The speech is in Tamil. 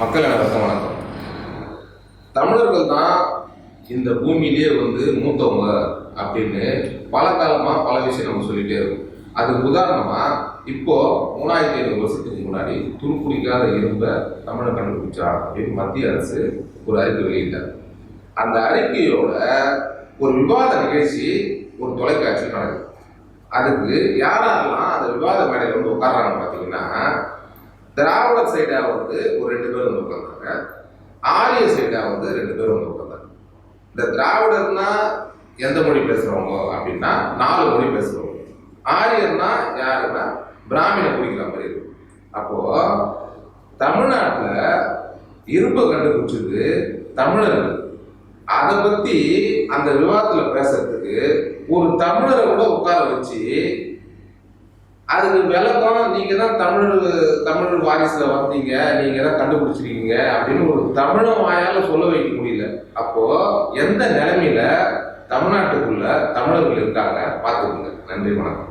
மக்கள் அனைவருக்கும் வணக்கம் தமிழர்கள் தான் இந்த பூமியிலேயே வந்து மூத்தவங்க அப்படின்னு பல காலமாக பல விஷயம் நம்ம சொல்லிகிட்டே இருக்கோம். அதுக்கு உதாரணமாக இப்போ மூணாயிரத்தி ஐநூறு வருஷத்துக்கு முன்னாடி துருப்பிடிக்காத இரும்பை தமிழர் கண்டுபிடிச்சா அப்படின்னு மத்திய அரசு ஒரு அறிக்கை வெளியிட்டார். அந்த அறிக்கையோட ஒரு விவாத நிகழ்ச்சி ஒரு தொலைக்காட்சி நடக்குது. அதுக்கு யாரெல்லாம் அந்த விவாத மேடையில் வந்து உட்கார்றாங்க பார்த்தீங்கன்னா திராவிடர் சைடா வந்து ஒரு ரெண்டு பேர் வந்து உட்காந்தாங்க ஆரிய சைடா வந்து ரெண்டு பேர் வந்து உட்காந்தாங்க இந்த திராவிடர்னா எந்த மொழி பேசுறவங்க அப்படின்னா நாலு மொழி பேசுறவங்க. ஆரியர்னா யாருன்னா பிராமண குடிக்கிற மாதிரி இருக்கும். அப்போ தமிழ்நாட்டில் இருப்பை கண்டுபிடிச்சது தமிழர்கள். அதை பத்தி அந்த விவாதத்துல பேசுறதுக்கு ஒரு தமிழரை கூட உட்கார வச்சு அதுக்கு விளக்கம் நீங்க தான் தமிழ் தமிழ் வாரிசுல வந்தீங்க நீங்க தான் கண்டுபிடிச்சிருக்கீங்க அப்படின்னு ஒரு தமிழ வாயால சொல்ல வைக்க முடியல. அப்போ எந்த நிலைமையில தமிழ்நாட்டுக்குள்ள தமிழர்கள் இருக்காங்க பார்த்துக்கோங்க. நன்றி வணக்கம்.